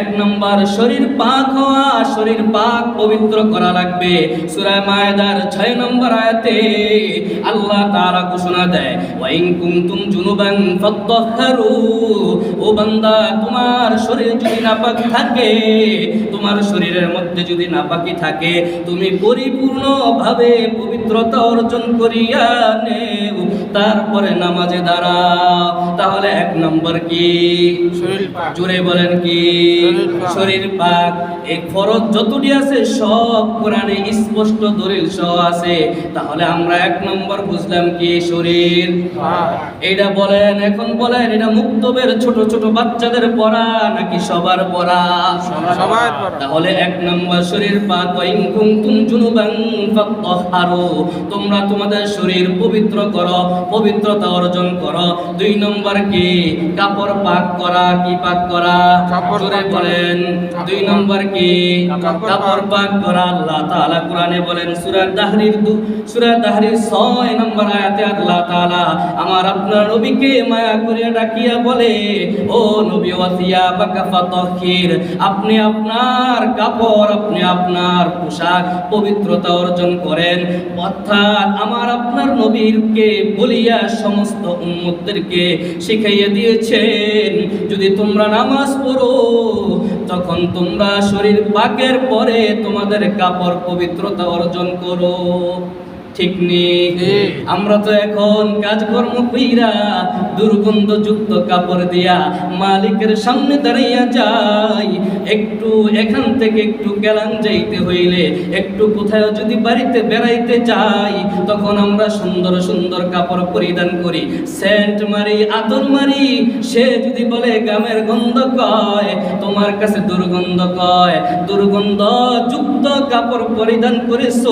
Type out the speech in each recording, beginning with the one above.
এক নম্বর শরীর পাক হওয়া শরীর পাক পবিত্র করা লাগবে। সূরা মায়েদার ছয় নম্বর আয়াতে আল্লাহ তাআলা ঘোষণা দেয় ওয়াইন কুনতুম জুনুবান ফাত্তাহহারু ও বান্দা তোমার শরীর যদি নাপাক থাকে তোমার শরীরের মধ্যে যদি নাপাকি থাকে তুমি পরিপূর্ণভাবে পবিত্রতা অর্জন করিয়া নেও তারপরে নামাজে দাঁড়াও। তাহলে এক নম্বর কি? শরীর। জোরে বলেন কি? শরীর পাক। এই ফরজ যতটি আছে সব কোরআনে স্পষ্ট দলিল সহ আছে। তাহলে আমরা এক নম্বর বুঝলাম কি শরীর? এটা বলেন এখন বলেন এটা মুক্তবের ছোট ছোট বাচ্চাদের পড়া নাকি সবার পড়া? সবার তাহলে এক নম্বর শরীর পাক তোমরা তোমাদের শরীর পবিত্র করো পবিত্রতা অর্জন করো। দুই নম্বর কি? কাপড় পাক করা কি পাক করা? কাপড় পাক করা। বলেন। দুই নম্বর কি? কাপড় কাপড় পাক করা আল্লাহ তাআলা কোরআনে বলেন, সূরা দাহরির সূরা দাহরির 6 নম্বর আয়াতে আল্লাহ তাআলা আমার আপনার নবীকে মায়া করে ডাকিয়া বলে, ও নবী ওয়াসিয়া বাকাফা তাহির আপনি আপনার কাপড়, আপনি আপনার পোশাক পবিত্রতা অর্জন করেন। অর্থাৎ আমার আপনার নবীরকে বলিয়া সমস্ত উম্মতদেরকে শিখাইয়া দিয়েছেন, যদি তোমরা নামাজ পড়ো তখন তোমরা শরীর পাকের পরে তোমাদের কাপড় পবিত্রতা অর্জন করো ঠিক নেই। আমরা তো এখন কাজকর্ম কইরা দুর্গন্ধযুক্ত কাপড় দিয়া মালিকের সামনে দাঁড়াইয়া যাই। একটু এখান থেকে একটু গেলাম যাইতে হইলে একটু কোথাও যদি বাড়িতে বেড়াইতে যাই তখন আমরা সুন্দর সুন্দর কাপড় পরিধান করি। সেন্ট মারি আতর মারি সে যদি বলে গামের গন্ধ কয় তোমার কাছে দুর্গন্ধ কয় দুর্গন্ধ যুক্ত কাপড় পরিধান করেছ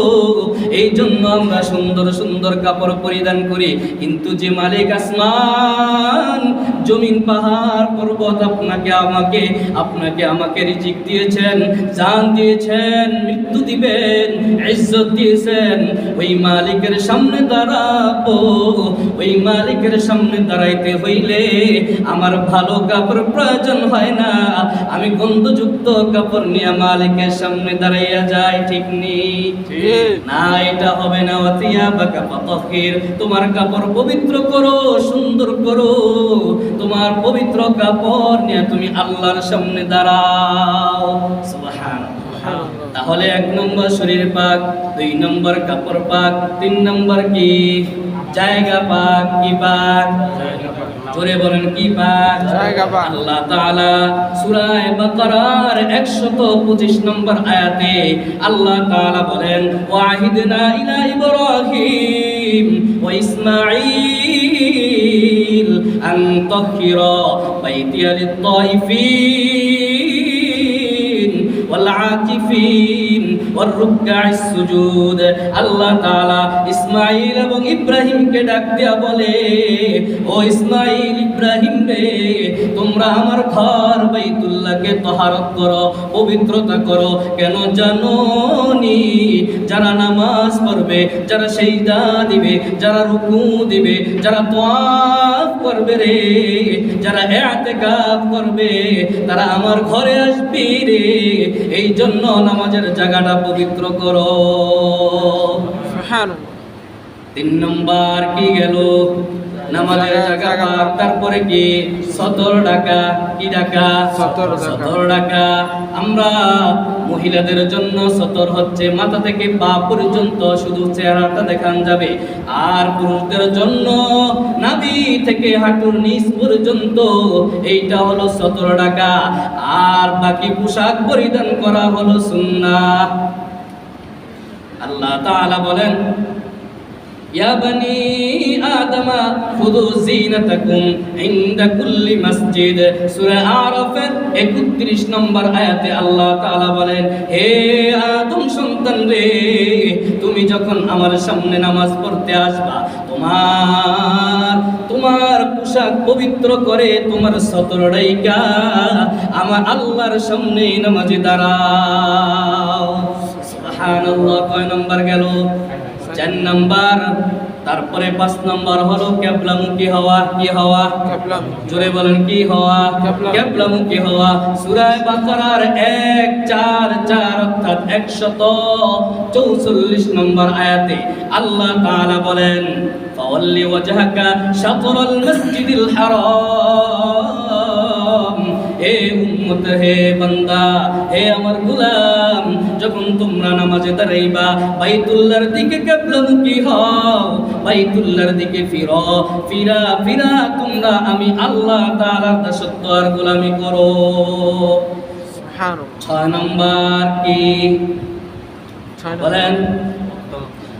এই জন্য আমরা সুন্দর সুন্দর কাপড় পরিধান করি। কিন্তু যে মালিক আসমান জমিন পাহাড় পর্বত আপনাকে আমাকে আপনাকে আমাকে রিজিক দিয়েছেন জান দিয়েছেন মৃত্যু দিবেন ইজ্জত দিয়েছেন। ওই মালিকের সামনে দাঁড়াবো ওই মালিকের সামনে দাঁড়াইতে হইলে আমার ভালো কাপড় প্রয়োজন হয় না। আমি গন্ধযুক্ত কাপড় নিয়ে মালিকের সামনে দাঁড়াইয়া যাই ঠিক নেই? না এটা হবে না। তোমার কাপড় পবিত্র করো, সুন্দর করো। তোমার পবিত্র কাপড় নিয়ে তুমি আল্লাহর সামনে দাঁড়াও। তাহলে এক নম্বর শরীর পাক, দুই নম্বর কাপড় পাক, তিন নম্বর কি? জায়গা পাক, কি পাক। জোরে বলেন কি পাক আল্লাহ তাআলা সূরা বাকারার 125 নম্বর আয়াতে আল্লাহ তাআলা বলেন ওয়াহিদনা ইলা ইব্রাহিম ওয়া ইসমাঈল আন তাহিরা বাইতিয়া লিত-তাইফিন ওয়াল-আকিফিন সুজুদ। এবং ইব্রাহিমকে ডাক বলে, ও ইব্রাহিম রে, তোমরা আমার ঘর বাইতুল্লাহকে তহারত করো, পবিত্রতা করো। কেন জানো যারা নামাজ পড়বে, যারা সেইদা দিবে, যারা রুকু দিবে, যারা তোয়াফ করবে রে, যারা এতেকাফ করবে, তারা আমার ঘরে আসবি রে। এই জন্য নামাজের জায়গাটা পবিত্র করো। তিন নম্বর কি গেল? নামাজের পাক, তারপরে কি? সতর টাকা কি টাকা? সতর। সতর টাকা। আমরা মহিলাদের জন্য সতর হচ্ছে মাথা থেকে পা পর্যন্ত শুধু চেহারাটা দেখান যাবে। আর পুরুষদের জন্য নাভি থেকে হাঁটুর নিচ পর্যন্ত এইটা হলো সতর টাকা। আর বাকি পোশাক পরিধান করা হলো সুন্নাহ। আল্লাহ তাআলা বলেন ইয়া বনি আদম, খুযু জিনাতাকুম ইনদা কুল্লি মসজিদ। সূরা আরাফের 31 নম্বর আয়াতে আল্লাহ তাআলা বলেন, হে আদম সন্তান রে, তুমি যখন আমার সামনে নামাজ পড়তে আসবা, তোমার তোমার পোশাক পবিত্র করে তোমার সতর ডাইকা আমার আল্লাহর সামনে নামাজে দাঁড়াও। সুবহানাল্লাহ, কয় নম্বর গেল? চার নাম্বার তারপরে পাঁচ নম্বর হলো ক্যাবলামুখী হওয়া কি হওয়া? জোরে বলেন কি হওয়া? ক্যাবলা। ক্যাবলামুখী হওয়া। সুরায় বাকারার এক চার চার অর্থাৎ একশত চৌচল্লিশ নম্বর আয়াতে আল্লাহ তাআলা বলেন ফাওয়াল্লি ওয়াজহাকা শাতরাল মসজিদিল হারাম। হে উম্মত হে বান্দা হে আমার গোলাম যখন তোমরা নামাজে দাঁড়াইবা বাইতুল্লাহর দিকে কিবলামুখী হও? বাইতুল্লাহর দিকে ফিরো ফিরা ফিরা তোমরা আমি আল্লাহ তাআলার দাসত্ব আর গোলামি করো। ছয় নম্বর কি। বলেন।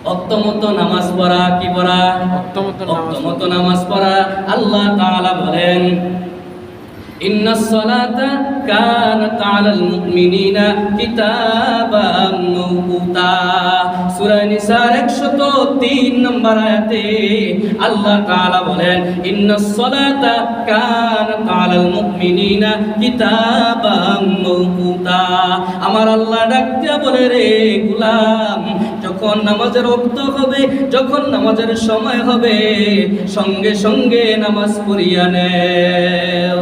অক্তমত নামাজ পড়া কি পড়া? নামাজ অক্তমত নামাজ পড়া। আল্লাহ তাআলা বলেন ইন্না সলাতা কানাত আলাল মুমিনিনা কিতাবাম মাওকুতা সূরা নিসার 103 নম্বর আল্লাহ বলেন কিতাবাম আমার আল্লাহ ডাকতে বলে রে গোলাম, যখন নামাজের ওক্ত হবে, যখন নামাজের সময় হবে, সঙ্গে সঙ্গে নামাজ পড়িয়া নেও।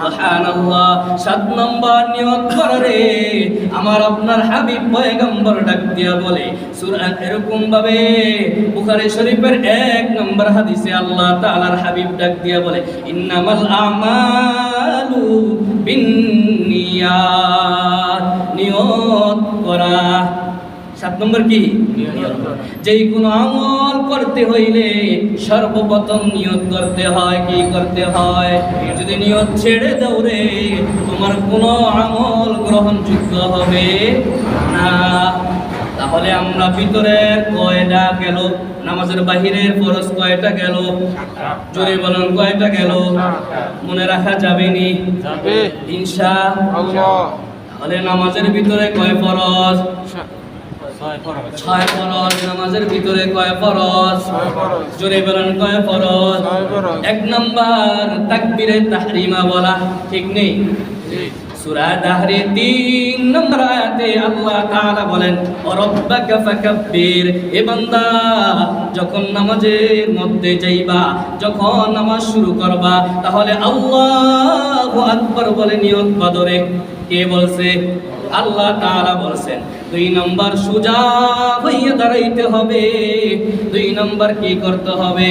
সুবহানাল্লাহ সাত নম্বর নিয়ত কর রে। আমার আপনার হাবিব পয়গম্বর ডাক দিয়া বলে সূরা এরকম ভাবে বুখারী শরীফের এক নম্বর হাদিসে আল্লাহ তাআলার হাবিব ডাক দিয়া বলে ইন্নামাল আমালু বিন্নিয়াত নিয়ত করা। সাত নম্বর কি? নিয়ত যেই কোনো আমল করতে হইলে সর্বপ্রথম নিয়ত করতে হয় কি করতে হয়? যদি নিয়ত ছেড়ে দাও রে তোমার কোনো আমল গ্রহণযোগ্য হবে না। তাহলে আমরা ভিতরের কয়টা গেল? নামাজের বাহিরের ফরজ কয়টা গেল? জোরে বলুন কয়টা গেল? মনে রাখা যাবে নি? ইনশা তাহলে নামাজের ভিতরে কয় ফরজ? ছয় ফরজ। নামাজের ভিতরে কয় ফরজ? জোরে বলেন কয় ফরজ? এক নাম্বার তাকবীরে তাহরিমা বলা ঠিক নেই। সূরা দাহরে তিন নম্বর আয়াতে আল্লাহ তাআলা বলেন রব্বাকা ফাকাব্বির এ বান্দা যখন নামাজের মধ্যে যাইবা যখন নামাজ শুরু করবা তাহলে আল্লাহু আকবার বলে নিয়ত বদরে। কে বলছে? আল্লাহ তাআলা বলছেন। দুই নম্বর সুজা হইয়া দাঁড়াইতে হবে। দুই নম্বর কি করতে হবে?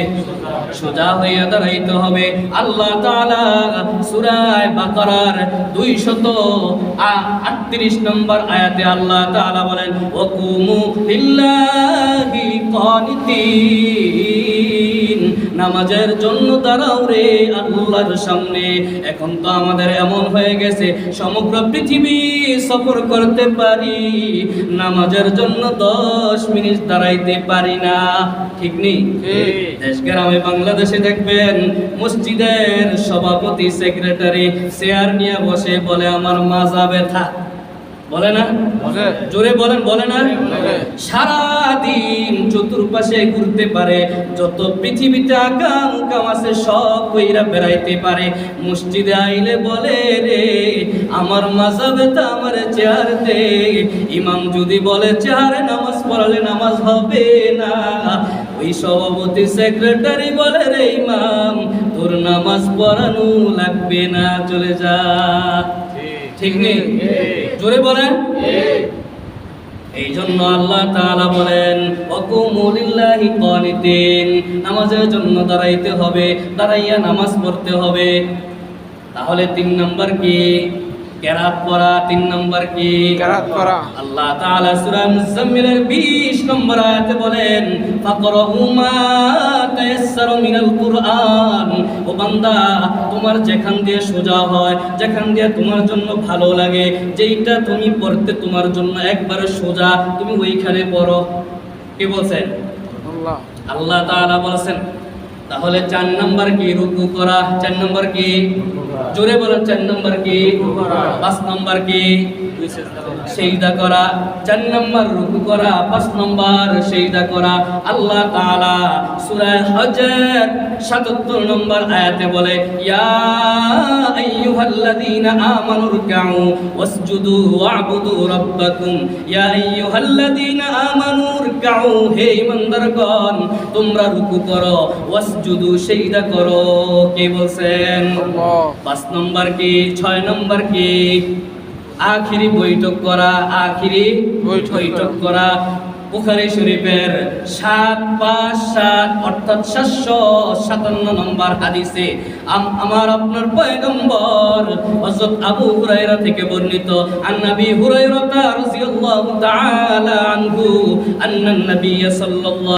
সোজা হইয়া দাঁড়াইতে হবে। আল্লাহ তাআলা সূরা বাকারার 238 নম্বর আয়াতে আল্লাহ তাআলা বলেন ওয়াকুমু লিল্লাহি কানিতিন। নামাজের জন্য দাঁড়াও রে আল্লাহর সামনে। এখন তো আমাদের এমন হয়ে গেছে সমগ্র পৃথিবী সফর করতে পারি নামাজের জন্য দশ মিনিট দাঁড়াইতে পারি না। ঠিক নেই। দেশ গ্রামে বাংলাদেশে দেখবেন মসজিদের সভাপতি সেক্রেটারি চেয়ার নিয়ে বসে বলে আমার মাজা ব্যথা বলে না? জোরে বলেন বলে না? বলে। সারা দিন চতুর্পাশে ঘুরতে পারে যত পৃথিবীতে আকাম কাম আছে সব কইরা বেড়াইতে পারে। মসজিদে আইলে বলে রে আমার মাজা ব্যথা আমার চেয়ার দে। ইমাম যদি বলে চেয়ারে নামাজ পড়ালে নামাজ হবে না। ওই সভাপতি সেক্রেটারি বলে রে ইমাম, তোর নামাজ পড়ানো লাগবে না, চলে যা। ঠিক নেই? জোরে বলেন। এই জন্য আল্লাহ তাআলা বলেন ওয়াকুমুলিল্লাহি কানিতিন নামাজের জন্য দাঁড়াইতে হবে, দাঁড়াইয়া নামাজ পড়তে হবে। তাহলে তিন নম্বর কি? কেরাত পড়া তিন নম্বর কি? কেরাত করা আল্লাহ তাআলা সূরা মুজাম্মিলের 20 নম্বর আয়াতে বলেন ফাকরাহু মা তায়াসসারু মিনাল কুরআন। ও বান্দা তোমার যেখান দিয়ে সোজা হয় যেখান দিয়ে তোমার জন্য ভালো লাগে যেইটা তুমি পড়তে তোমার জন্য একবারে সোজা তুমি ওইখানে পড়ো। কে বলছেন? আল্লাহ। আল্লাহ তাআলা বলেছেন তাহলে চার নম্বর কি? রুকু করা। চার নম্বর কি? জোরে বলেন চার নম্বর কি। পাঁচ নম্বর কি? সেইদা করা। চার নম্বর রুকু করা, পাঁচ নম্বর সেইদা করা। আল্লাহ তাআলা সূরা হজের 77 নম্বর আয়াতে বলে, ইয়া তোমরা রুকু করো ওয়াসজুদু সেইদা করো। কে বলছেন? পাঁচ নম্বর কি? ছয় নম্বর কি? আখিরি বৈঠক করা আখিরি বৈঠক করা। বুখারী শরীফের সাত পাঁচ সাত, অর্থাৎ সাতশো সাতান্ন নম্বর হাদিসে, আম- আমার আপনার পয়গম্বর হযরত আবু হুরায়রা থেকে বর্ণিত আন্নাবি হুরায়রা রাদিয়াল্লাহু তাআলা আনহু, আন্নান নবী সাল্লাল্লাহু